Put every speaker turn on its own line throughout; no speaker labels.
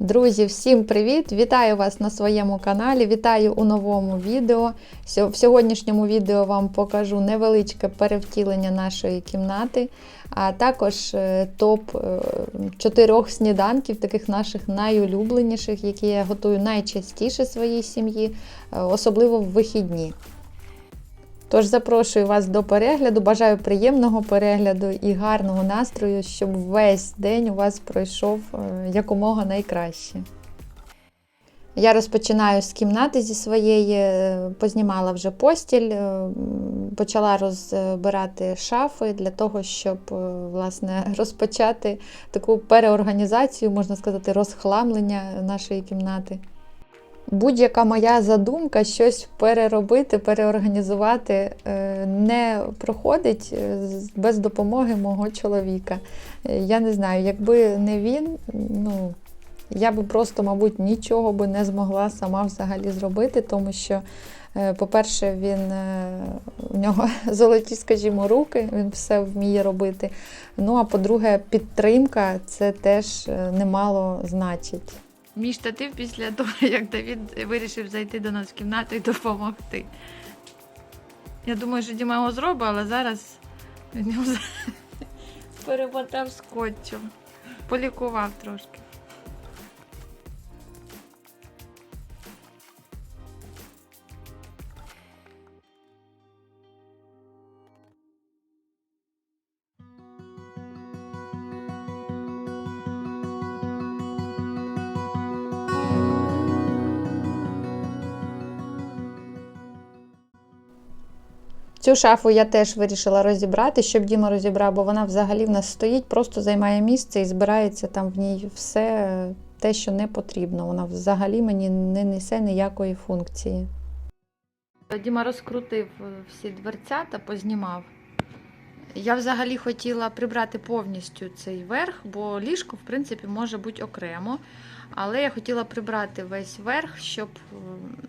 Друзі, всім привіт! Вітаю вас на своєму каналі. Вітаю у новому відео. В сьогоднішньому відео вам покажу невеличке перевтілення нашої кімнати, а також е, топ е, чотирьох сніданків, таких наших найулюбленіших, які я готую найчастіше своїй сім'ї, е, особливо в вихідні. Тож запрошую вас до перегляду. Бажаю приємного перегляду і гарного настрою, щоб весь день у вас пройшов е, якомога найкраще. Я розпочинаю з кімнати зі своєї, е, познімала вже постіль, е, почала розбирати шафи для того, щоб власне розпочати таку переорганізацію, можна сказати, розхламлення нашої кімнати. Будь-яка моя задумка щось переробити, переорганізувати е, не проходить е, без допомоги мого чоловіка. Е, Я не знаю, якби не він, ну я би просто, мабуть, нічого би не змогла сама взагалі зробити, тому що, по-перше, він у нього золоті, скажімо, руки, він все вміє робити. Ну а по-друге, підтримка це теж немало значить.
Мій штатив після того, як Давід вирішив зайти до нас в кімнату і допомогти. Я думаю, що Діма його зробить, але зараз він його перемотав скотчем. Полікував трошки.
Цю шафу я теж вирішила розібрати, щоб Діма розібрав, бо вона взагалі в нас стоїть, просто займає місце і збирається там в ній все е, те, що не потрібно. Вона взагалі мені не несе ніякої функції.
Діма розкрутив е, всі дверцята, познімав. Я взагалі хотіла прибрати повністю цей верх, бо ліжко, в принципі, може бути окремо. Але я хотіла прибрати весь верх, щоб, е,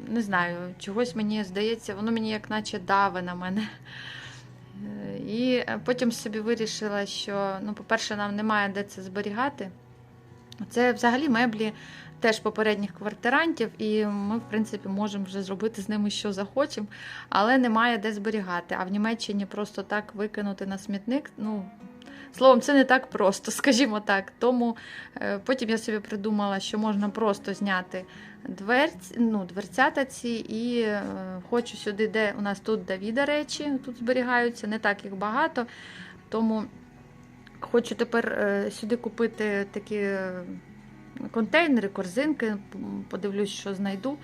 не знаю, чогось мені здається, воно мені як наче даве на мене. Е, І потім собі вирішила, що, ну, по-перше, нам немає де це зберігати. Це взагалі меблі теж попередніх квартирантів, і ми, в принципі, можемо вже зробити з ними що захочемо, але немає де зберігати. А в Німеччині просто так викинути на смітник. Ну, словом, це не так просто, скажімо так. Тому е, потім я собі придумала, що можна просто зняти дверць, ну, дверцята ці, і е, хочу сюди, де у нас тут Давіда речі, тут зберігаються, не так їх багато. Тому хочу тепер е, сюди купити такі е, контейнери, корзинки, подивлюсь, що знайду.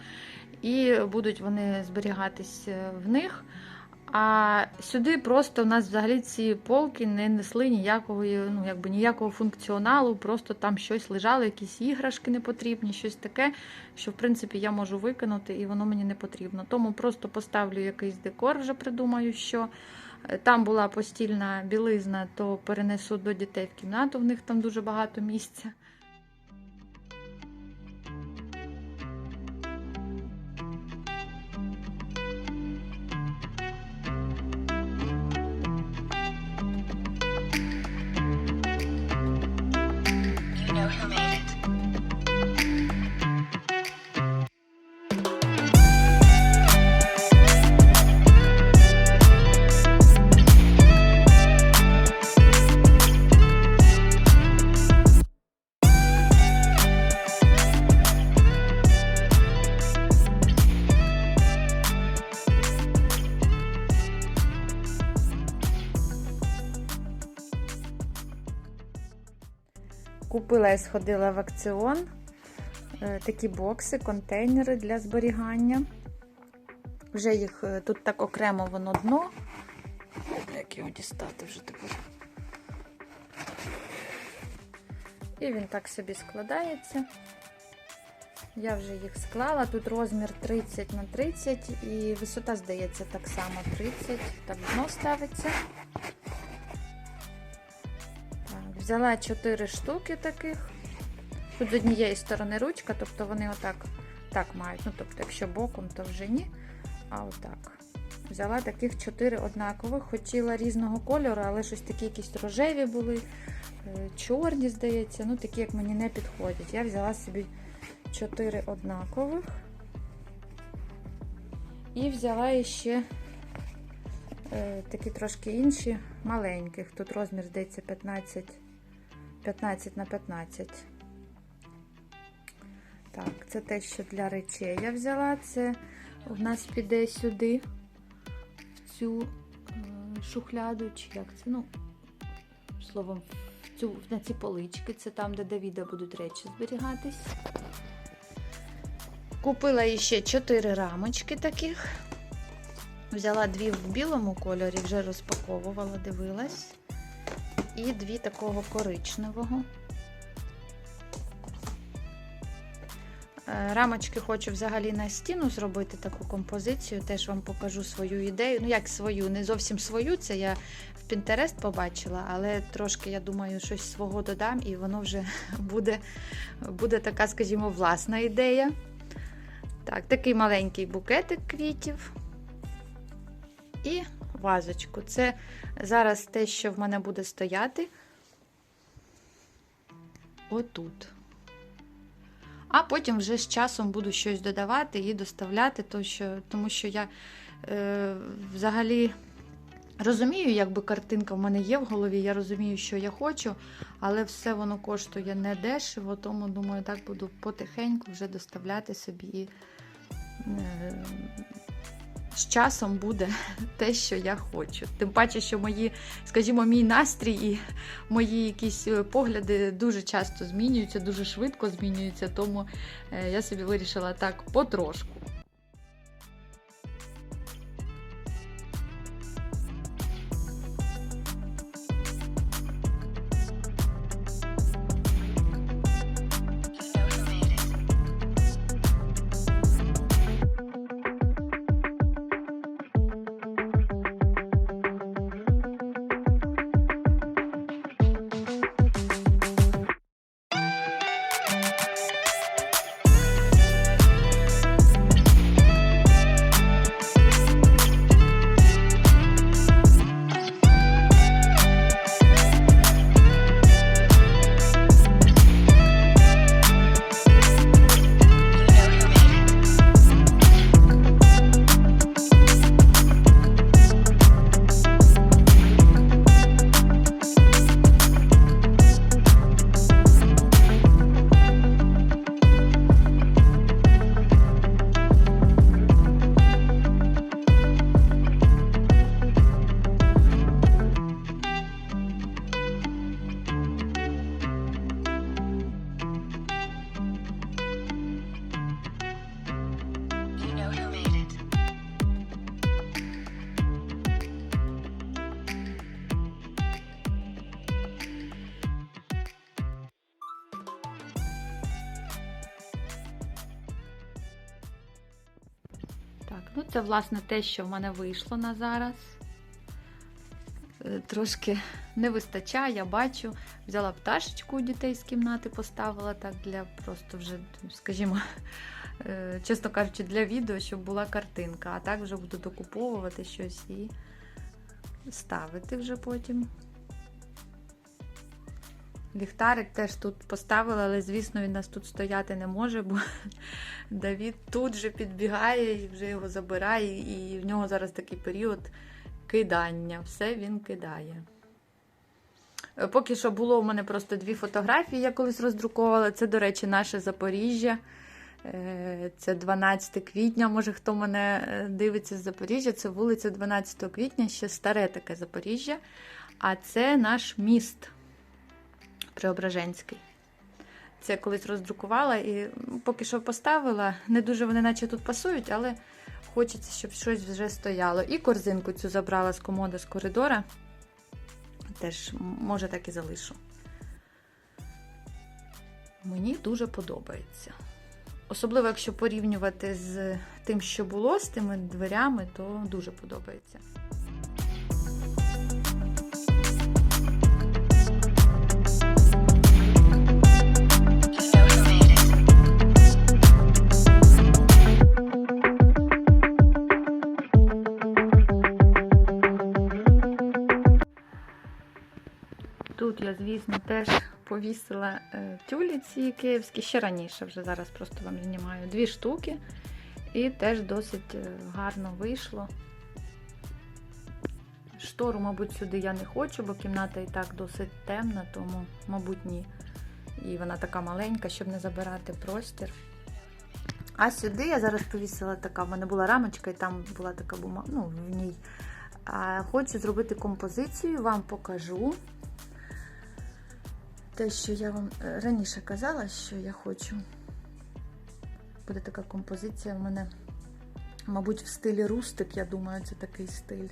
І будуть вони зберігатись е, в них. А сюди просто у нас взагалі ці полки не несли ніякого, ну, якби ніякого функціоналу, просто там щось лежало, якісь іграшки непотрібні, щось таке, що в принципі я можу викинути, і воно мені не потрібно. Тому просто поставлю якийсь декор, вже придумаю, що Е, там була постільна білизна, то перенесу до дітей в кімнату, в них там дуже багато місця.
American.
Купила і сходила в акціон е, такі бокси, контейнери для зберігання. Вже їх е, тут так окремо воно дно. Як його дістати вже тепер. І він так собі складається. Я вже їх склала. Тут розмір 30 на 30 і висота, здається, так само 30. Так дно ставиться. Взяла 4 штуки таких. Тут з однієї сторони ручка, тобто вони отак так мають. Ну, тобто, якщо боком, то вже ні. А отак. Взяла таких 4 однакових. Хотіла різного кольору, але щось такі якісь рожеві були. е, чорні, здається, ну такі, як мені не підходять. Я взяла собі 4 однакових. І взяла ще е, такі трошки інші, маленьких. Тут розмір, здається, 15, 15 на 15. Так, це те, що для речей я взяла. Це у нас піде сюди, в цю е, шухляду, чи як це, ну, словом, в цю, на ці полички. Це там, де Давіда будуть речі зберігатись. Купила ще 4 рамочки таких. Взяла дві в білому кольорі, вже розпаковувала, дивилась. І дві такого коричневого. Е, Рамочки хочу взагалі на стіну зробити таку композицію. Теж вам покажу свою ідею. Ну, як свою, не зовсім свою, це я в Pinterest побачила, але трошки, я думаю, щось свого додам, і воно вже буде, буде така, скажімо, власна ідея. Так, такий маленький букетик квітів. І вазочку. Це зараз те, що в мене буде стояти. Отут. А потім вже з часом буду щось додавати і доставляти, тому що я е, взагалі розумію, якби картинка в мене є в голові, я розумію, що я хочу, але все воно коштує не дешево, тому думаю, так буду потихеньку вже доставляти собі. Е, з часом буде те, що я хочу. Тим паче, що мої, скажімо, мій настрій і мої якісь е, погляди дуже часто змінюються, дуже швидко змінюються, тому е, я собі вирішила так потрошку. Це власне те, що в мене вийшло на зараз. Е, Трошки не вистачає, я бачу. Взяла пташечку у дітей з кімнати, поставила так для просто вже, скажімо, е, чесно кажучи, для відео, щоб була картинка. А так вже буду докуповувати щось і ставити вже потім. Ліхтарик теж тут поставила, але, звісно, він нас тут стояти не може, бо Давід тут же підбігає і вже його забирає, і в нього зараз такий період кидання. Все він кидає. Е, Поки що було у мене просто дві фотографії, я колись роздруковувала. Це, до речі, наше Запоріжжя. Е, Це 12 квітня. Може, хто мене е, дивиться з Запоріжжя, це вулиця 12 квітня, ще старе таке Запоріжжя. А це наш міст Преображенський. Це я колись роздрукувала і поки що поставила. Не дуже вони наче тут пасують, але хочеться, щоб щось вже стояло. І корзинку цю забрала з комоди з коридора. Теж, може, так і залишу. Мені дуже подобається. Особливо, якщо порівнювати з тим, що було, з тими дверями, то дуже подобається. Звісно, теж повісила е, тюлі ці київські ще раніше, вже зараз просто вам знімаю дві штуки. І теж досить е, гарно вийшло. Штору, мабуть, сюди я не хочу, бо кімната і так досить темна, тому, мабуть, ні. І вона така маленька, щоб не забирати простір. А сюди я зараз повісила така, в мене була рамочка, і там була така бума, ну, в ній. Хочу зробити композицію, вам покажу. Те, що я вам е, раніше казала, що я хочу. Буде така композиція в мене, мабуть, в стилі рустик, я думаю, це такий стиль.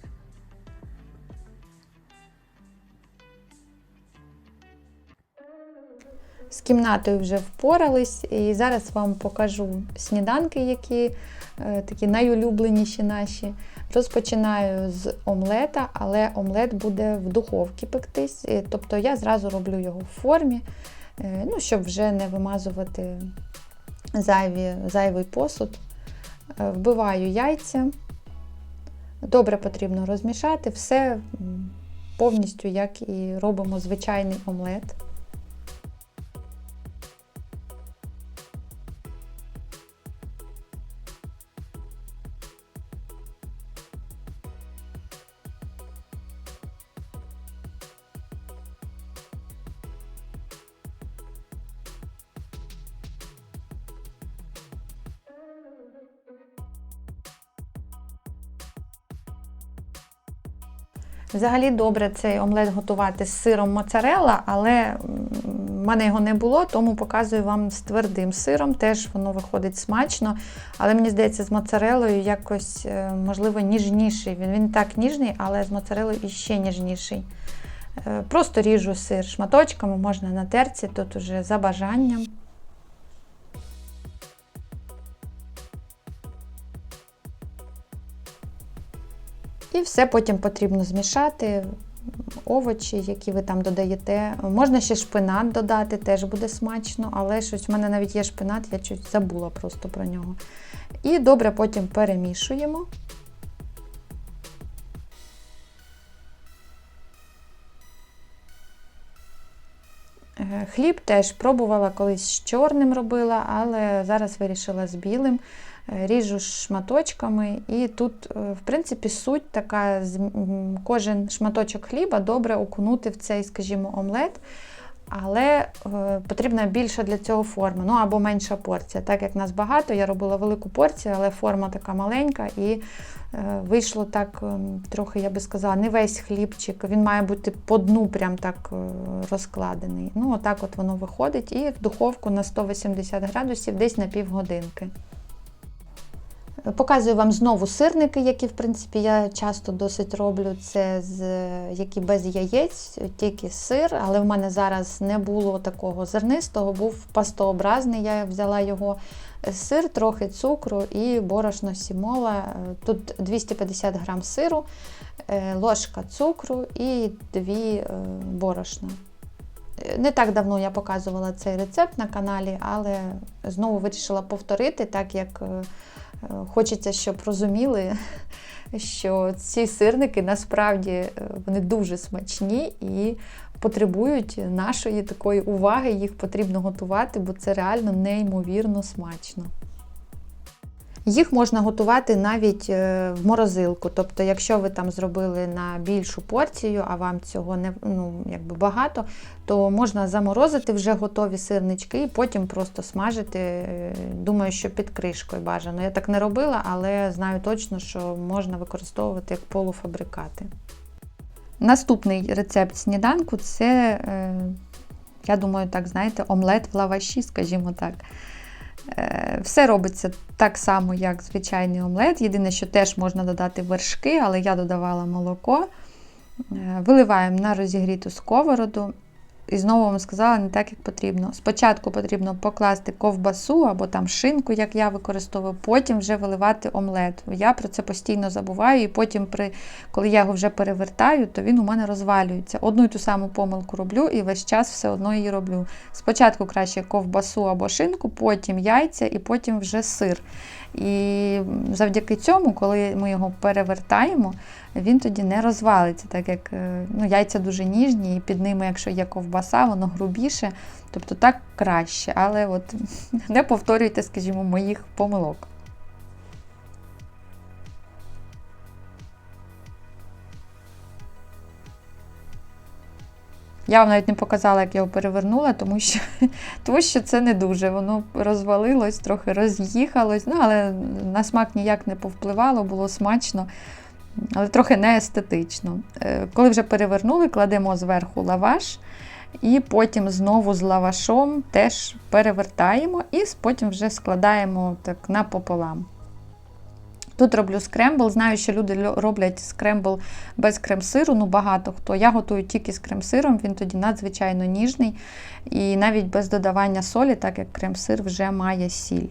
Кімнатою вже впорались, і зараз вам покажу сніданки, які е, такі найулюбленіші наші. Розпочинаю з омлета, але омлет буде в духовці пектись. Тобто я зразу роблю його в формі, е, ну, щоб вже не вимазувати зайві, зайвий посуд. Е, Вбиваю яйця. Добре потрібно розмішати все повністю, як і робимо звичайний омлет. Взагалі добре цей омлет готувати з сиром моцарелла, але в мене його не було, тому показую вам з твердим сиром. Теж воно виходить смачно. Але мені здається, з моцарелою якось, е, можливо, ніжніший. Він, він так ніжний, але з моцарелою іще ніжніший. Е, Просто ріжу сир шматочками, можна на терці, тут уже за бажанням. І все потім потрібно змішати. Овочі, які ви там додаєте. Можна ще шпинат додати, теж буде смачно, але щось в мене навіть є шпинат, я чуть забула просто про нього. І добре потім перемішуємо. Е, Хліб теж пробувала колись з чорним робила, але зараз вирішила з білим. Е, Ріжу шматочками, і тут, е, в принципі, суть така: кожен шматочок хліба добре окунути в цей, скажімо, омлет. Але е, потрібна більша для цього форма, ну або менша порція. Так як нас багато, я робила велику порцію, але форма така маленька, і вийшло так ем, трохи, я би сказала, не весь хлібчик. Він має бути по дну прям так розкладений. Ну, отак от воно виходить. І в духовку на 180 градусів десь на півгодинки. Показую вам знову сирники, які, в принципі, я часто досить роблю. Це з які без яєць, тільки сир, але в мене зараз не було такого зернистого, був пастообразний. Я взяла його сир, трохи цукру і борошно сімола. Тут 250 грам сиру, е, ложка цукру і дві е, борошна. Не так давно я показувала цей рецепт на каналі, але знову вирішила повторити, так як е, е, хочеться, щоб розуміли, що ці сирники насправді е, вони дуже смачні і потребують нашої такої уваги, їх потрібно готувати, бо це реально неймовірно смачно. Їх можна готувати навіть е, в морозилку. Тобто, якщо ви там зробили на більшу порцію, а вам цього не ну, якби багато, то можна заморозити вже готові сирнички і потім просто смажити. е, Думаю, що під кришкою бажано. Я так не робила, але знаю точно, що можна використовувати як полуфабрикати. Наступний рецепт сніданку це, е, я думаю, так, знаєте, омлет в лаваші, скажімо так. Все робиться так само, як звичайний омлет. Єдине, що теж можна додати вершки, але я додавала молоко. Е, Виливаємо на розігріту сковороду. І знову вам сказала, не так, як потрібно. Спочатку потрібно покласти ковбасу або там шинку, як я використовую, потім вже виливати омлет. Я про це постійно забуваю, і потім, при, коли я його вже перевертаю, то він у мене розвалюється. Одну і ту саму помилку роблю і весь час все одно її роблю. Спочатку краще ковбасу або шинку, потім яйця і потім вже сир. І завдяки цьому, коли ми його перевертаємо, він тоді не розвалиться, так як е, ну, яйця дуже ніжні, і під ними, якщо є ковбаса, воно грубіше, тобто так краще. Але от не повторюйте, скажімо, моїх помилок. Я вам навіть не показала, як я його перевернула, тому що, тому що це не дуже. Воно розвалилось, трохи роз'їхалось, ну, але на смак ніяк не повпливало, було смачно, але трохи не естетично. Е, Коли вже перевернули, кладемо зверху лаваш, і потім знову з лавашом теж перевертаємо і потім вже складаємо так напополам. Тут роблю скрембл. Знаю, що люди роблять скрембл без крем-сиру, ну багато хто. Я готую тільки з крем-сиром, він тоді надзвичайно ніжний. І навіть без додавання солі, так як крем-сир вже має сіль.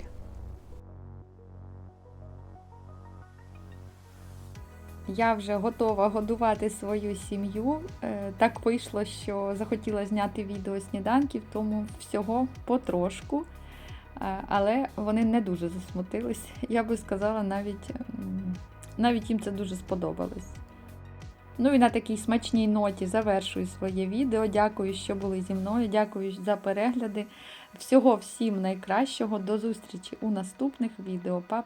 Я вже готова годувати свою сім'ю. Е, Так вийшло, що захотіла зняти відео сніданків, тому всього потрошку. Е, Але вони не дуже засмутились. Я би сказала, навіть, навіть їм це дуже сподобалось. Ну і на такій смачній ноті завершую своє відео. Дякую, що були зі мною. Дякую за перегляди. Всього всім найкращого. До зустрічі у наступних відео. Па-па!